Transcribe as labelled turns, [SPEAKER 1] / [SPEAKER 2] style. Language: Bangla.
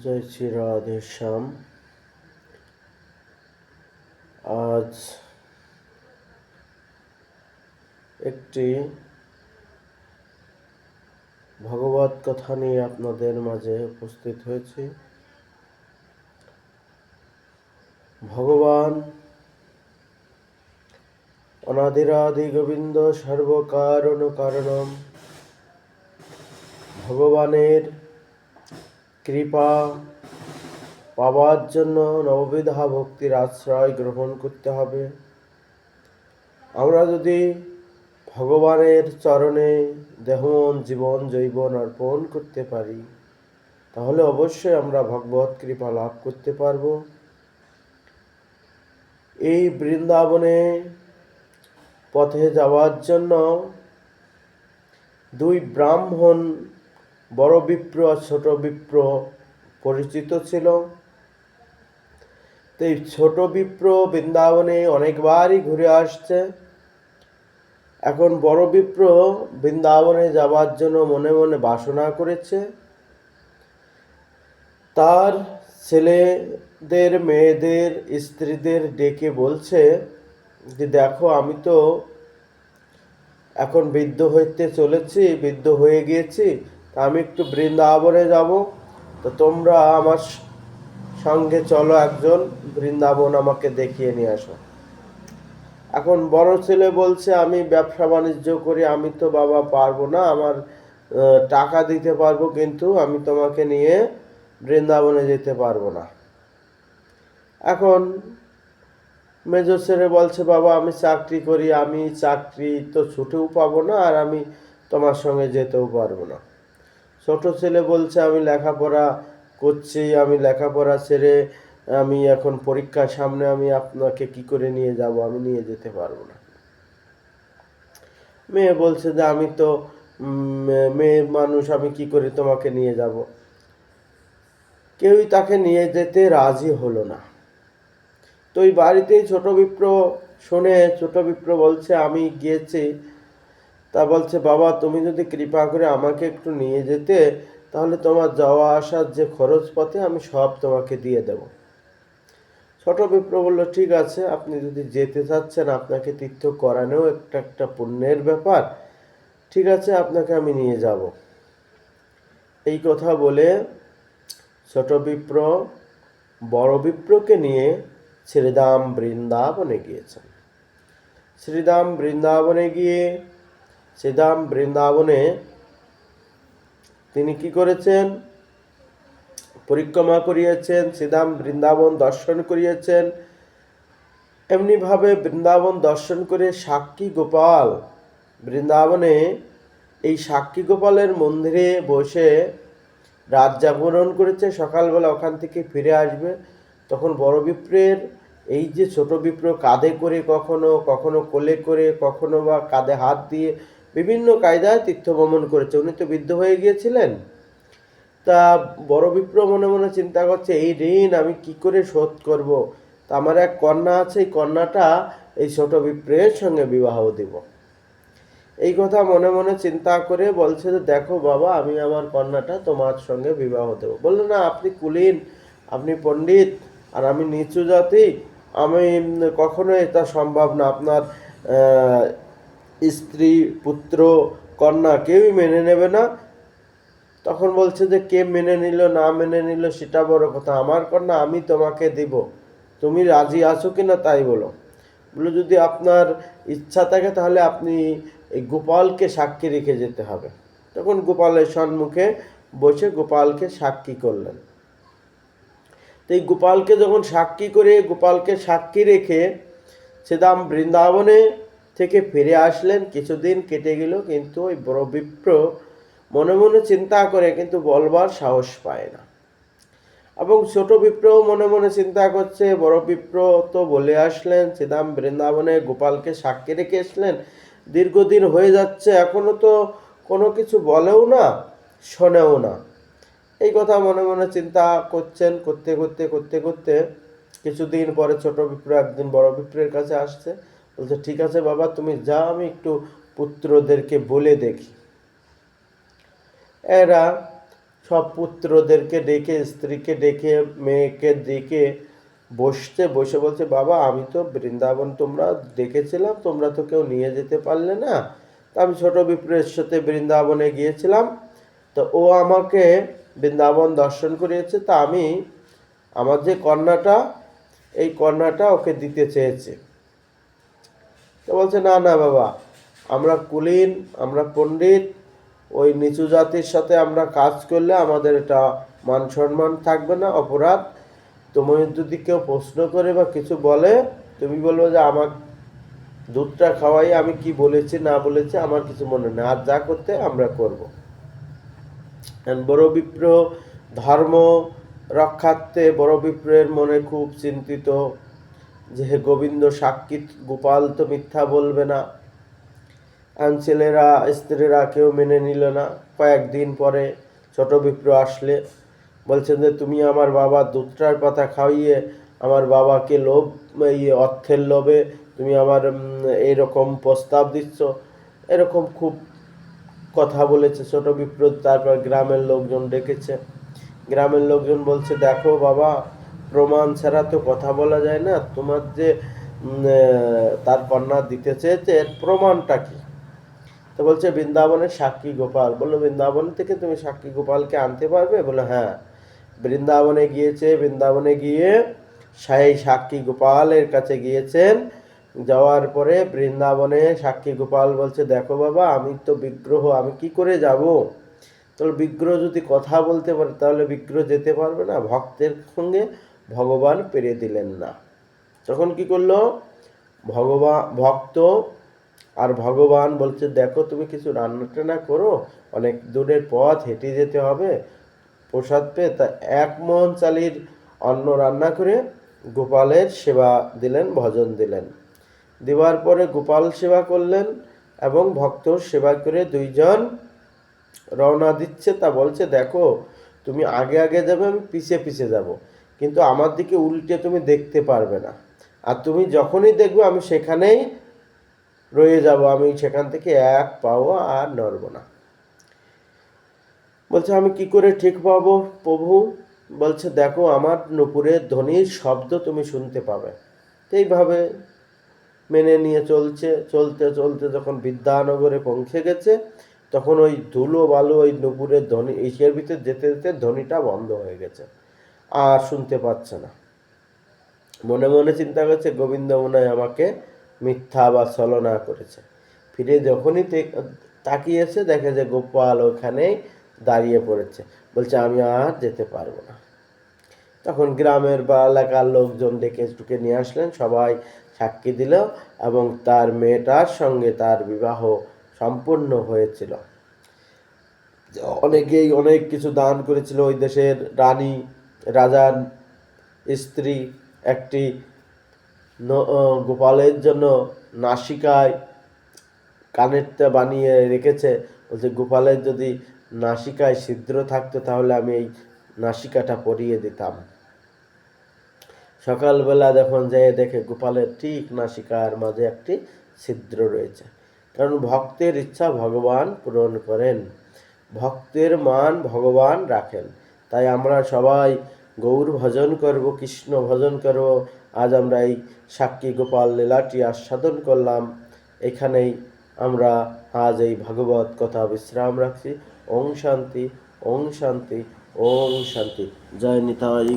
[SPEAKER 1] জয় শ্রী রাধে শ্যাম। আজ একটি ভগবত কথা নিয়ে আপনাদের মাঝে উপস্থিত হয়েছি। ভগবান অনাদিরাদি গোবিন্দ সর্বকারণ কারণম ভগবানের কৃপা পাওয়ার জন্য নববিধা ভক্তির আশ্রয় গ্রহণ করতে হবে। আমরা যদি ভগবানের চরণে দেহমন জীবন জৈবন অর্পণ করতে পারি, তাহলে অবশ্যই আমরা ভগবত কৃপা লাভ করতে পারব। এই বৃন্দাবনে পথে যাওয়ার জন্য দুই ব্রাহ্মণ বড় বিপ্র ছোট বিপ্র পরিচিত ছিল। তো এই ছোট বিপ্র বৃন্দাবনে অনেকবারই ঘুরে আসছে। এখন বড় বিপ্র বৃন্দাবনে যাওয়ার জন্য মনে মনে বাসনা করেছে। তার ছেলেদের, মেয়েদের, স্ত্রীদের ডেকে বলছে যে, দেখো, আমি তো এখন বৃদ্ধ হইতে চলেছি, বৃদ্ধ হয়ে গিয়েছি। আমি একটু বৃন্দাবনে যাব। তো তোমরা আমার সঙ্গে চলো একজন, বৃন্দাবন আমাকে দেখিয়ে নিয়ে আসো। এখন বড় ছেলে বলছে, আমি ব্যবসা বাণিজ্য করি, আমি তো বাবা পারব না, আমার টাকা দিতে পারব কিন্তু আমি তোমাকে নিয়ে বৃন্দাবনে যেতে পারব না। এখন মেজর ছেলে বলছে, বাবা, আমি চাকরি করি, আমি চাকরি তো ছুটেও পাবো না, আর আমি তোমার সঙ্গে যেতেও পারব না। ছোট ছেলে বলছে, আমি লেখাপড়া করছি, আমি লেখাপড়া ছেড়ে আমি এখন পরীক্ষার সামনে, আমি আপনাকে কি করে নিয়ে যাব? আমি নিয়ে যেতে পারব না। মেয়ে বলছে যে, আমি তো মেয়ে মানুষ, আমি কি করে তোমাকে নিয়ে যাব? কেউই তাকে নিয়ে যেতে রাজি হলো না। তো ওই বাড়িতেই ছোট বিপ্র শুনে, ছোট বিপ্র বলছে, আমি গিয়েছি তা বলছে, বাবা, তুমি যদি কৃপা করে আমাকে একটু নিয়ে যেতে, তাহলে তোমার যাওয়া আসার যে খরচ পথে আমি সব তোমাকে দিয়ে দেব। ছোট বিপ্র বলল, ঠিক আছে, আপনি যদি যেতে চাচ্ছেন, আপনাকে তীর্থ করানোও একটা একটা পুণ্যের ব্যাপার। ঠিক আছে, আপনাকে আমি নিয়ে যাব। এই কথা বলে ছোট বিপ্র, বড় বিপ্রকে নিয়ে শ্রীদাম বৃন্দাবনে গিয়েছেন। শ্রীদাম বৃন্দাবনে গিয়ে শ্রীদাম বৃন্দাবনে তিনি কি করেছেন? পরিক্রমা করিয়েছেন শ্রীদাম বৃন্দাবন দর্শন করিয়েছেন। এমনিভাবে বৃন্দাবন দর্শন করে সাক্ষী গোপাল বৃন্দাবনে এই সাক্ষী গোপালের মন্দিরে বসে রাত জাগরণ করেছে, সকালবেলা ওখান থেকে ফিরে আসবে। তখন বড় বিপ্রের এই যে ছোট বিপ্র কাঁধে করে কখনো কখনো কোলে করে, কখনো বা কাঁধে হাত দিয়ে বিভিন্ন কায়দায় তীর্থ ভ্রমণ করেছে। উনি তো বৃদ্ধ হয়ে গিয়েছিলেন। তা বড় বিপ্র মনে মনে চিন্তা করছে, এই ঋণ আমি কি করে শোধ করব? তা আমার এক কন্যা আছে, এই কন্যাটা এই ছোট বিপ্রের সঙ্গে বিবাহ দিব। এই কথা মনে মনে চিন্তা করে বলছে যে, দেখো বাবা, আমি আমার কন্যাটা তোমার সঙ্গে বিবাহ দেবো। বলল, না, আপনি কুলীন, আপনি পণ্ডিত, আর আমি নিচু জাতি। আমি কখনো এটা সম্ভব না। আপনার স্ত্রী, পুত্র, কন্যা কেউই মেনে নেবে না। তখন বলছে যে, কে মেনে নিল, না মেনে নিল, সেটা বড় কথা। আমার কন্যা, আমি তোমাকে দিব। তুমি রাজি আছো কিনা তাই বলো। বলে, যদি আপনার ইচ্ছা থাকে, তাহলে আপনি এই গোপালকে সাক্ষী রেখে যেতে হবে। তখন গোপালের সম্মুখে বসে গোপালকে সাক্ষী করলেন। তো এই গোপালকে যখন সাক্ষী করে গোপালকে সাক্ষী রেখে সেদাম বৃন্দাবনে থেকে ফিরে আসলেন, কিছুদিন কেটে গেল, কিন্তু ওই বড় বিপ্র মনে মনে চিন্তা করে, কিন্তু বলবার সাহস পায় না। এবং ছোট বিপ্রও মনে মনে চিন্তা করছে, বড় বিপ্র তো বলে আসলেন শ্রীদাম বৃন্দাবনে গোপালকে সাক্ষী রেখে আসলেন দীর্ঘদিন হয়ে যাচ্ছে, এখনও তো কোনো কিছু বলেও না, শোনেও না। এই কথা মনে মনে চিন্তা করছেন, করতে করতে করতে করতে কিছুদিন পরে ছোট বিপ্র, একদিন বড় বিপ্রের কাছে আসছে। বলছে, ঠিক আছে বাবা, তুমি যাও, আমি একটু পুত্রদেরকে বলে দেখি। এরা সব পুত্রদেরকে ডেকে, স্ত্রীকে ডেকে, মেয়েকে ডেকে বসতে, বসে বলছে, বাবা, আমি তো বৃন্দাবন তোমরা ডেকেছিলাম তোমরা তো কেউ নিয়ে যেতে পারলে না। তা আমি ছোট বিপ্রের সাথে বৃন্দাবনে গিয়েছিলাম। তো ও আমাকে বৃন্দাবন দর্শন করিয়েছে, তা আমি আমার যে কন্যাটা, এই কন্যাটা ওকে দিতে চেয়েছে। বলছে, না না, বাবা, আমরা কুলীন, আমরা পণ্ডিত, ওই নিচু জাতির সাথে আমরা কাজ করলে আমাদের এটা মান সম্মান থাকবে না, অপরাধ। তুমি যদি কেউ প্রশ্ন করে বা কিছু বলে, তুমি বলব যে, আমার দুধটা খাওয়াই, আমি কি বলেছি, না বলেছি, আমার কিছু মনে নেই। আর যা করতে আমরা করব। বড় বিপ্র ধর্ম, রক্ষার্থে বড় বিপ্রের মনে খুব চিন্তিত। যে হে গোবিন্দ সাক্ষী গোপাল তো মিথ্যা বলবে না। আর ছেলেরা, স্ত্রীরা কেউ মেনে নিল না। কয়েকদিন পরে ছোট বিপ্র আসলে, বলছেন যে, তুমি আমার বাবা দুধটার পাতা খাইয়ে আমার বাবাকে লোভ, এই অর্থের লোভে তুমি আমার এইরকম প্রস্তাব দিচ্ছ। এরকম খুব কথা বলেছে ছোট বিপ্র তারপর গ্রামের লোকজন ডেকেছে। গ্রামের লোকজন বলছে, দেখো বাবা প্রমাণ ছাড়া তো কথা বলা যায় না। তোমার যে তার কন্যা দিতে চেয়েছে, এর প্রমাণটা কি? তো বলছে, বৃন্দাবনের সাক্ষী গোপাল। বলল, বৃন্দাবন থেকে তুমি সাক্ষী গোপালকে আনতে পারবে? বলে হ্যাঁ। বৃন্দাবনে গিয়েছে, বৃন্দাবনে গিয়ে সেই সাক্ষী গোপালের কাছে গিয়েছেন। যাওয়ার পরে বৃন্দাবনে সাক্ষী গোপাল বলছে, দেখো বাবা, আমি তো বিগ্রহ, আমি কি করে যাব? তাহলে বিগ্রহ যদি কথা বলতে পারে, তাহলে বিগ্রহ যেতে পারবে না? ভক্তের সঙ্গে ভগবান পেরে দিলেন না। তখন কি করল? ভগবান ভক্ত আর ভগবান বলছে, দেখো, তুমি কিছু রান্না টান্না করো, অনেক দূরের পথ, হেঁটে যেতে হবে, প্রসাদ পেয়ে। তা এক মন চালির অন্ন রান্না করে গোপালের সেবা দিলেন, ভজন দিলেন। দেওয়ার পরে গোপাল সেবা করলেন এবং ভক্ত সেবা করে দুইজন রওনা দিচ্ছে। তা বলছে, দেখো, তুমি আগে আগে যাবে, আমি পিছে পিছে যাব। কিন্তু আমার দিকে উল্টে তুমি দেখতে পারবে না। আর তুমি যখনই দেখবে আমি সেখানেই রয়ে যাব, আমি সেখান থেকে এক পাও আর নড়ব না। বলছে, আমি কি করে ঠিক পাবো প্রভু? বলছে, দেখো, আমার নুপুরের ধ্বনির শব্দ তুমি শুনতে পাবে। এইভাবে মেনে নিয়ে চলছে, চলতে চলতে যখন বিদ্যানগরে পৌঁছে গেছে, তখন ওই ধুলো বালু ওই নুপুরের ধ্বনি, এশিয়ার ভিতরে যেতে যেতে ধ্বনিটা বন্ধ হয়ে গেছে। আর শুনতে পাচ্ছে না। মনে মনে চিন্তা করছে, গোবিন্দ মনে হয় আমাকে মিথ্যা বা ছলনা করেছে। ফিরে যখনই তাকিয়েছে দেখে যে গোপাল ওখানেই দাঁড়িয়ে পড়েছে। বলছে, আমি আর যেতে পারব না। তখন গ্রামের বা এলাকার লোকজন ডেকে টুকে নিয়ে আসলেন, সবাই সাক্ষী দিল এবং তার মেয়েটার সঙ্গে তার বিবাহ সম্পূর্ণ হয়েছিল। অনেকেই অনেক কিছু দান করেছিল। ওই দেশের রানী রাজার স্ত্রী একটি গোপালের জন্য নাসিকায় কানেরটা বানিয়ে রেখেছে। বলছে, গোপালের যদি নাসিকায় ছিদ্র থাকতো তাহলে আমি এই নাসিকাটা পরিয়ে দিতাম। সকালবেলা যখন যেয়ে দেখে গোপালের ঠিক নাসিকার মাঝে একটি ছিদ্র রয়েছে, কারণ ভক্তের ইচ্ছা ভগবান পূরণ করেন, ভক্তের মান ভগবান রাখেন। তাই আমরা সবাই গৌর ভজন করব, কৃষ্ণ ভজন করব। আজ আমরা এই সাক্ষী গোপাল লীলাটি আস্বাদন করলাম। এখানেই আমরা আজ এই ভাগবত কথা বিশ্রাম রাখছি। ওং শান্তি ওং শান্তি ওং শান্তি। জয় নিতাই